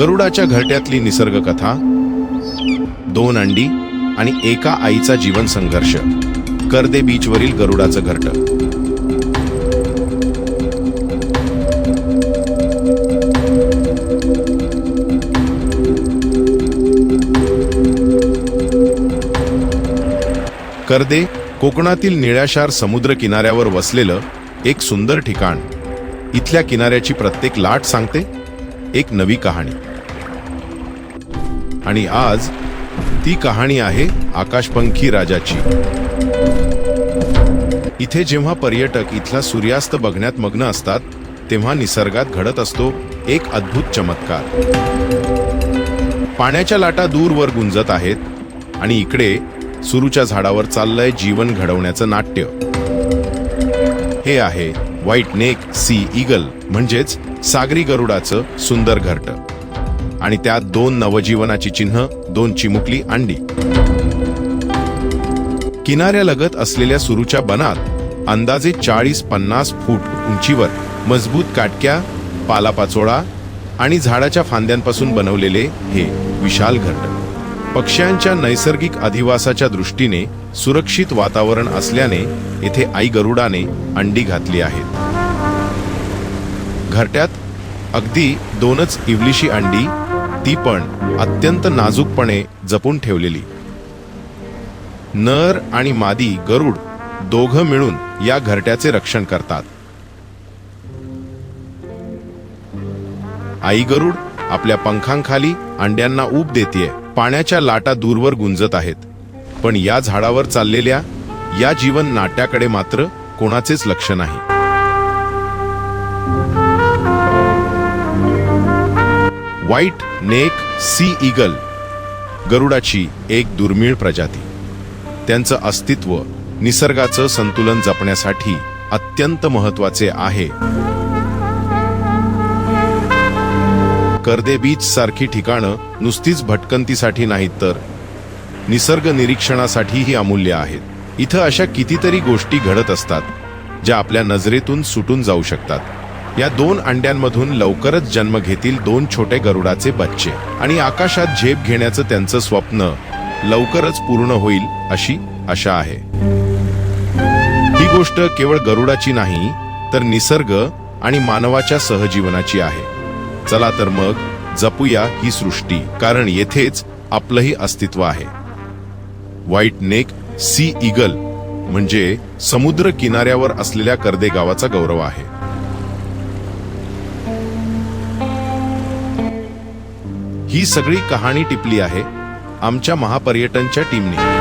गरुडाच्या घरट्यातली निसर्गकथा दोन अंडी आणि एका आईचा जीवन संघर्ष. कर्दे बीचवरील गरुडाचं घरट. कर्दे कोकणातील निळ्याशार समुद्र किनाऱ्यावर वसलेलं एक सुंदर ठिकाण. इथल्या किनाऱ्याची प्रत्येक लाट सांगते एक नवी कहाणी. आणि आज ती कहाणी आहे आकाशपंखी राजाची. इथे जेव्हा पर्यटक इथला सूर्यास्त बघण्यात मग्न असतात तेव्हा निसर्गात घडत असतो एक अद्भुत चमत्कार. पाण्याच्या लाटा दूरवर गुंजत आहेत आणि इकडे सुरूच्या झाडावर चाललंय जीवन घडवण्याचं नाट्य. हे आहे व्हाईट नेक सी ईगल म्हणजेच सागरी गरुडाचं सुंदर घरट. आणि त्यात दोन नवजीवनाची चिन्ह दोन चिमुकली अंडी. किनाऱ्यालगत असलेल्या सुरूच्या बनात अंदाजे चाळीस पन्नास फूट उंचीवर मजबूत काटक्या पालापाचोळा आणि झाडाच्या फांद्यांपासून बनवलेले हे विशाल घरट पक्ष्यांच्या नैसर्गिक अधिवासाच्या दृष्टीने सुरक्षित वातावरण असल्याने येथे आई गरुडाने अंडी घातली आहेत. घरट्यात अगदी दोनच इवलिशी अंडी ती पण अत्यंत नाजूकपणे जपून ठेवलेली. नर आणि मादी गरुड दोघं मिळून या घरट्याचे रक्षण करतात. आई गरुड आपल्या पंखांखाली अंड्यांना ऊब देतेय पाण्याच्या लाटा दूरवर गुंजत आहेत. पण या झाडावर चाललेल्या या जीवन नाट्याकडे मात्र कोणाचेच लक्ष नाही. व्हाईट नेक सी ईगल गरुडाची एक दुर्मिळ प्रजाती. त्यांचं अस्तित्व निसर्गाचं संतुलन जपण्यासाठी अत्यंत महत्त्वाचे आहे. कर्दे बीच सारखी ठिकाणं नुसतीच भटकंतीसाठी नाहीत तर निसर्ग निरीक्षणासाठीही अमूल्य आहेत. इथं अशा कितीतरी गोष्टी घडत असतात ज्या आपल्या नजरेतून सुटून जाऊ शकतात. या दोन अंड्यांमधून लवकरच जन्म घेतील दोन छोटे गरुडाचे बच्चे. आणि आकाशात झेप घेण्याचं त्यांचं स्वप्न लवकरच पूर्ण होईल अशी आशा आहे. ही गोष्ट केवळ गरुडाची नाही तर निसर्ग आणि मानवाच्या सहजीवनाची आहे. चला तर मग जपूया ही सृष्टी कारण येथेच आपलंही अस्तित्व आहे. व्हाईट नेक सी ईगल म्हणजे समुद्र किनाऱ्यावर असलेल्या कर्दे गावाचा गौरव आहे. ही सगळी कहाणी टिपली आहे आमच्या महापर्यटनच्या टीमने.